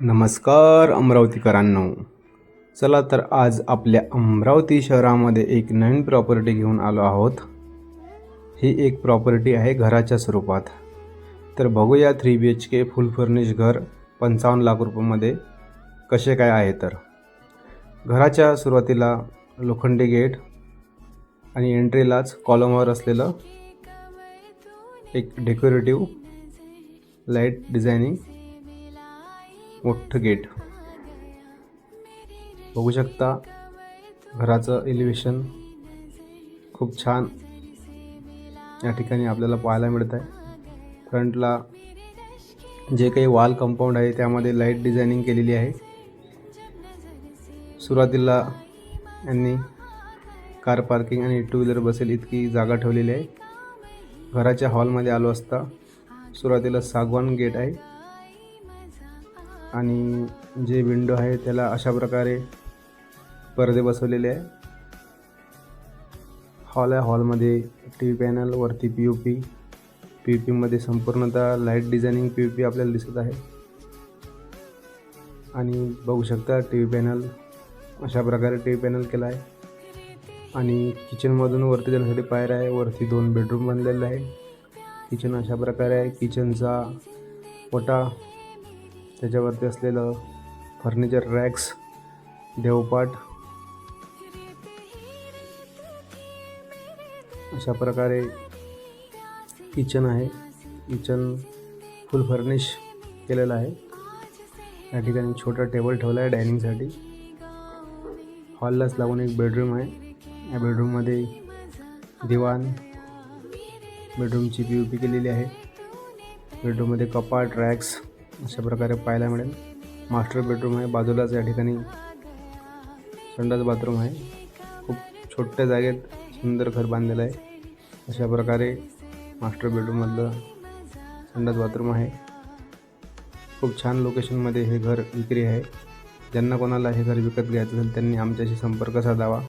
नमस्कार अमरावतीकरांनो. चला तर आज आपल्या अमरावती शहरामध्ये एक नवीन प्रॉपर्टी घेऊन आलो आहोत. ही एक प्रॉपर्टी आहे घराच्या स्वरूपात. तर बघूया three B H K full furnish घर पंचावन्न लाख रुपयामध्ये कसे काय आहे तर. घराच्या सुरुवातीला लोखंडी गेट आणि एंट्रीलाच कॉलमवर असलेलं एक डेकोरेटिव्ह लाइट डिझायनिंग मोठं गेट. बघू शकता घराचं एलिव्हेशन खूप छान या ठिकाणी आपल्याला पाहायला मिळत आहे फ्रंटला जे काही वॉल कंपाऊंड आहे त्यामध्ये लाइट डिझायनिंग केलेली आहे. सुरुवातीला यांनी कार पार्किंग आणि टू व्हीलर बसेल इतकी जागा ठेवलेली आहे. घराच्या हॉलमध्ये आलो असता सुरुवातीला सागवान गेट आहे. आणि जे विंडो आहे त्याला अशा प्रकारे पडदे बसवलेले आहे. हॉल आहे. हॉलमध्ये टी व्ही पॅनल वरती P U P P U पीमध्ये संपूर्णतः light designing P U P आपल्याला दिसत आहे. आणि बघू शकता टी व्ही पॅनल अशा प्रकारे टी व्ही पॅनल केला आहे. आणि किचनमधून वरती जाण्यासाठी पायऱ्या आहे. वरती दोन बेडरूम बनलेलं आहे किचन अशा प्रकारे आहे. किचनचा ओटा त्याच्यावरती असलेलं फर्निचर रॅक्स देवपाट अशा प्रकारे किचन आहे. किचन फुल फर्निश केलेलं आहे. या ठिकाणी छोटा टेबल ठेवला आहे डायनिंगसाठी. हॉललाच लागून एक बेडरूम आहे. या बेडरूममध्ये दिवाण बेडरूमची पी यू पी केलेली आहे. बेडरूममध्ये कपाट रॅक्स अशा प्रकारे पाहायला मिळेल. मास्टर बेडरूम आहे. बाजूलाच या ठिकाणी संडास बाथरूम आहे. खूप छोट्या जागेत सुंदर घर बांधलेलं आहे. अशा प्रकारे मास्टर बेडरूममधलं संडास बाथरूम आहे. खूप छान लोकेशनमध्ये हे घर विक्री आहे. ज्यांना कोणाला हे घर विकत घ्यायचं असेल त्यांनी आमच्याशी संपर्क साधावा.